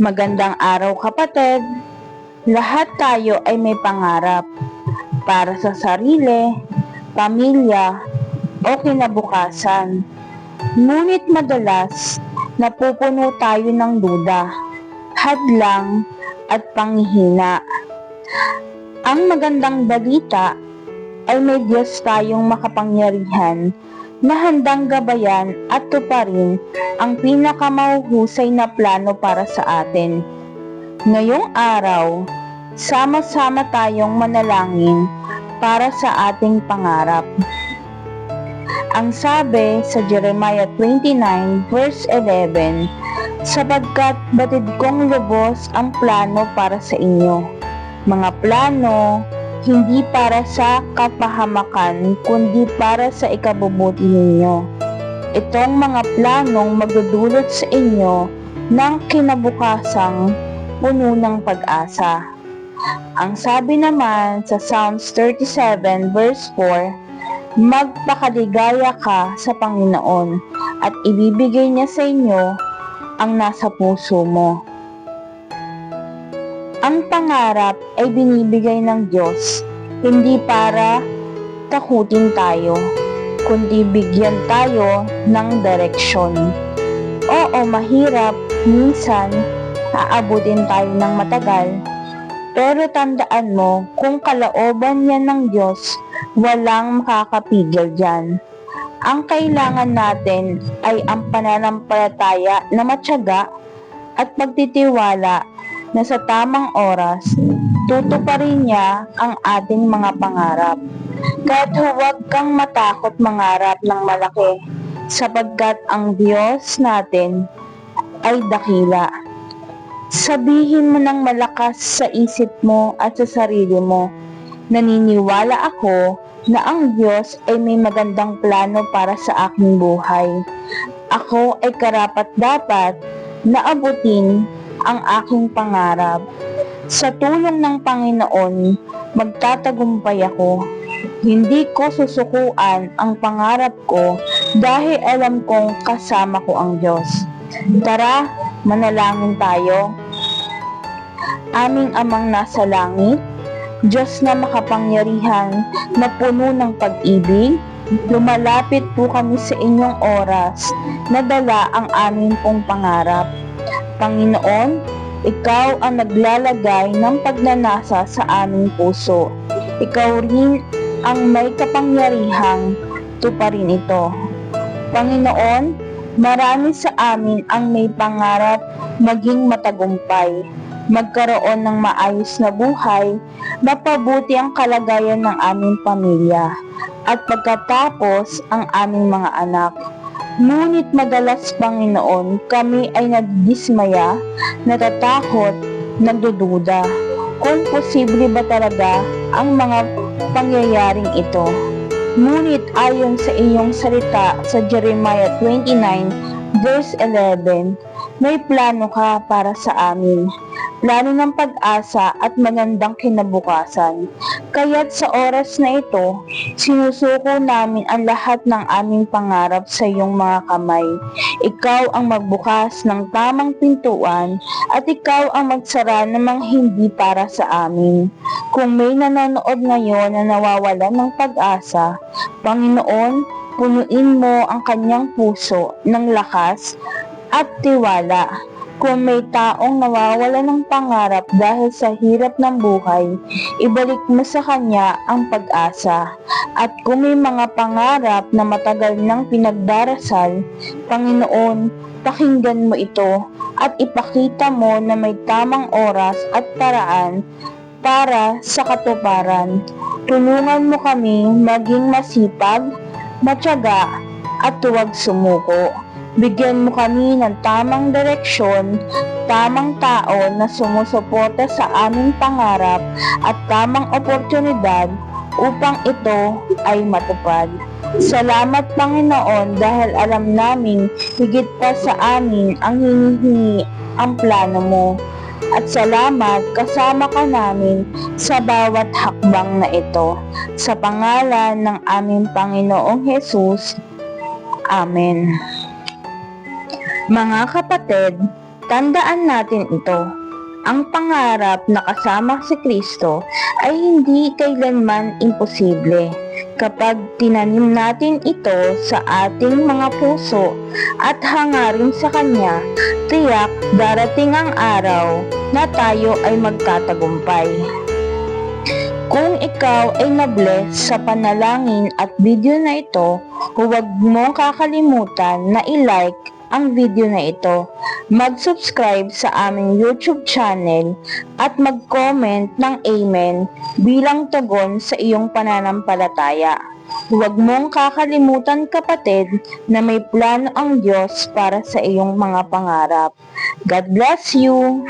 Magandang araw kapatid. Lahat tayo ay may pangarap para sa sarili, pamilya, o kinabukasan. Ngunit madalas napupuno tayo ng duda, hadlang, at panghihina. Ang magandang balita ay may Diyos tayong makapangyarihan na handang gabayan at tuparin ang pinakamahuhusay na plano para sa atin. Ngayong araw, sama-sama tayong manalangin para sa ating pangarap. Ang sabi sa Jeremiah 29 verse 11, sapagkat batid kong lubos ang plano para sa inyo. Mga plano, hindi para sa kapahamakan, kundi para sa ikabubuti ninyo. Itong mga planong magdudulot sa inyo ng kinabukasang puno ng pag-asa. Ang sabi naman sa Psalms 37 verse 4, Magpakaligaya ka sa Panginoon at ibibigay niya sa inyo ang nasa puso mo. Ang pangarap ay binibigay ng Diyos hindi para takutin tayo, kundi bigyan tayo ng direksyon. Oo, mahirap, minsan aabutin tayo ng matagal, pero tandaan mo, kung kalooban yan ng Diyos, walang makakapigil dyan. Ang kailangan natin ay ang pananampalataya na matyaga at pagtitiwala na sa tamang oras, tutuparin niya ang ating mga pangarap. Kahit huwag kang matakot mangarap ng malaki, sapagkat ang Diyos natin ay dakila. Sabihin mo ng malakas sa isip mo at sa sarili mo, naniniwala ako na ang Diyos ay may magandang plano para sa aking buhay. Ako ay karapat dapat na abutin ang aking pangarap. Sa tulong ng Panginoon, magtatagumpay ako. Hindi ko susukuan ang pangarap ko dahil alam kong kasama ko ang Diyos. Tara, manalangin tayo. Aming amang nasa langit, Diyos na makapangyarihan na puno ng pag-ibig, lumalapit po kami sa inyong oras na dala ang aming pong pangarap. Panginoon, ikaw ang naglalagay ng pagnanasa sa aming puso. Ikaw rin ang may kapangyarihang tuparin ito. Panginoon, marami sa amin ang may pangarap maging matagumpay, magkaroon ng maayos na buhay, mapabuti ang kalagayan ng aming pamilya, at pagkatapos ang aming mga anak. Ngunit madalas, Panginoon, kami ay nagdismaya, natatakot, nagdududa. Kung posible ba talaga ang mga pangyayaring ito. Ngunit ayon sa iyong salita sa Jeremiah 29 verse 11, may plano ka para sa amin. Plano ng pag-asa at magandang kinabukasan. Kaya't sa oras na ito, sinusuko namin ang lahat ng aming pangarap sa iyong mga kamay. Ikaw ang magbukas ng tamang pintuan at ikaw ang magsara ng mga hindi para sa amin. Kung may nanonood ngayon na nawawalan ng pag-asa, Panginoon, punuin mo ang kanyang puso ng lakas at tiwala. Kung may taong nawawala ng pangarap dahil sa hirap ng buhay, ibalik mo sa kanya ang pag-asa. At kung may mga pangarap na matagal nang pinagdarasal, Panginoon, pakinggan mo ito at ipakita mo na may tamang oras at paraan para sa katuparan. Tulungan mo kami maging masipag, matyaga, at huwag sumuko. Bigyan mo kami ng tamang direksyon, tamang tao na sumusuporta sa aming pangarap at tamang oportunidad upang ito ay matupad. Salamat Panginoon dahil alam namin higit pa sa amin ang hinihingi ang plano mo. At salamat kasama ka namin sa bawat hakbang na ito. Sa pangalan ng aming Panginoong Hesus. Amen. Mga kapatid, Tandaan natin ito. Ang pangarap na kasama si Kristo ay hindi kailanman imposible kapag tinanim natin ito sa ating mga puso at hangarin sa Kanya, tiyak darating ang araw na tayo ay magtatagumpay. Kung ikaw ay nabless sa panalangin at video na ito, huwag mong kakalimutan na i-like ang video na ito, mag-subscribe sa aming YouTube channel at mag-comment ng Amen bilang tugon sa iyong pananampalataya. Huwag mong kakalimutan kapatid na may plano ang Diyos para sa iyong mga pangarap. God bless you!